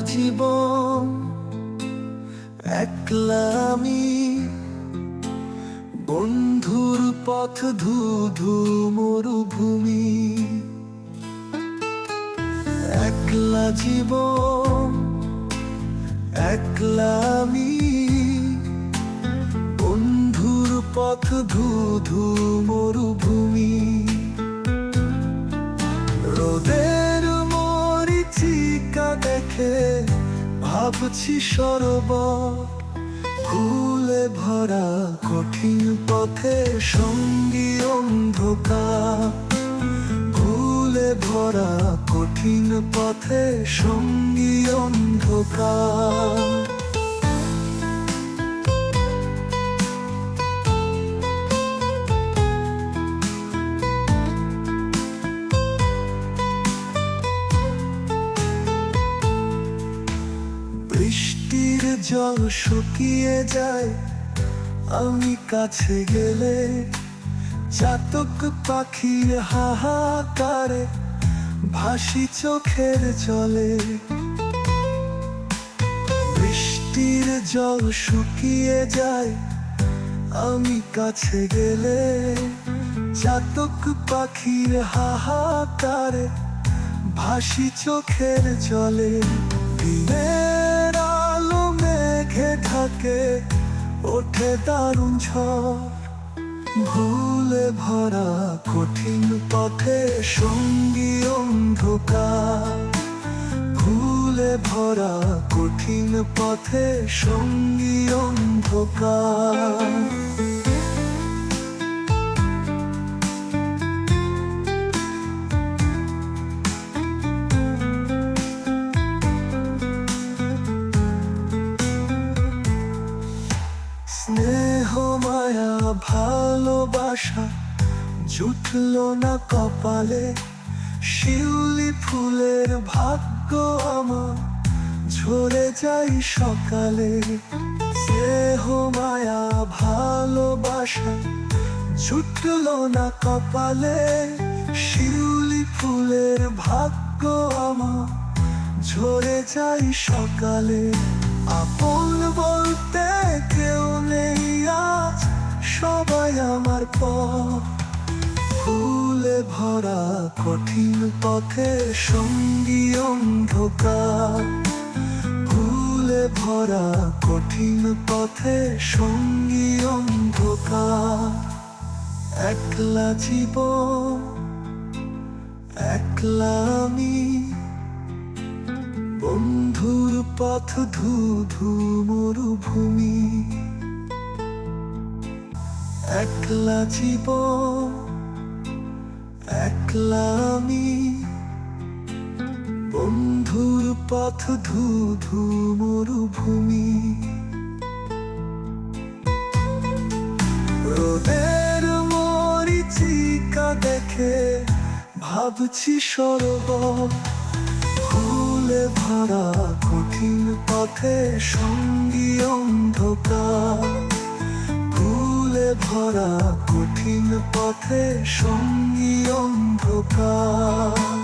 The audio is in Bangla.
জীবন একলা আমি। বন্ধুর পথ ধু ধু মরুভূমি। একলা জীবন একলামি বন্ধুর পথ ধু ধু মরুভূমি। ভাবছি সরোবর ভুলে ভরা কঠিন পথে সঙ্গী অন্ধকার। ভুলে ভরা কঠিন পথে সঙ্গী অন্ধকার। বৃষ্টির জল শুকিয়ে যায়। আমি কাছে গেলে চাতক পাখির হাহাকারে ভাসি চোখের জলে। বৃষ্টির জল শুকিয়ে যায়। আমি কাছে গেলে চাতক পাখির হাহাকারে ভাসি চোখের জলে। দিনের ঢাকে ওঠে দারুণ ভুলে ভরা কঠিন পথে সঙ্গী অন্ধকার। ভুলে ভরা কঠিন পথে সঙ্গী অন্ধকার। স্নেহ মায়া ভালোবাসা জুটল না কপালে, শিউলি ফুলের ভাগ্য আমার ঝরে যাই সকালে। স্নেহ মায়া ভালোবাসা জুটল না কপালে, শিউলি ফুলের ভাগ্য আমার ঝরে যাই সকালে। আপন বলতে ফুলে ভরা কঠিন পথে সঙ্গী অন্ধকার। ফুলে ভরা কঠিন পথে সঙ্গী অন্ধকার। একলা জীব একলা আমি। বন্ধুর পথ ধু ধু মরুভূমি। একলা জীবন, একলা আমি। বন্ধুর পথ ধু ধু মরুভূমি। রোদের মরিচিকা দেখে ভাবছি সরোবর। ফুলে ভরা কঠিন পথে সঙ্গী অন্ধকার। ভরা কঠিন পথে সঙ্গী অন্ধকার।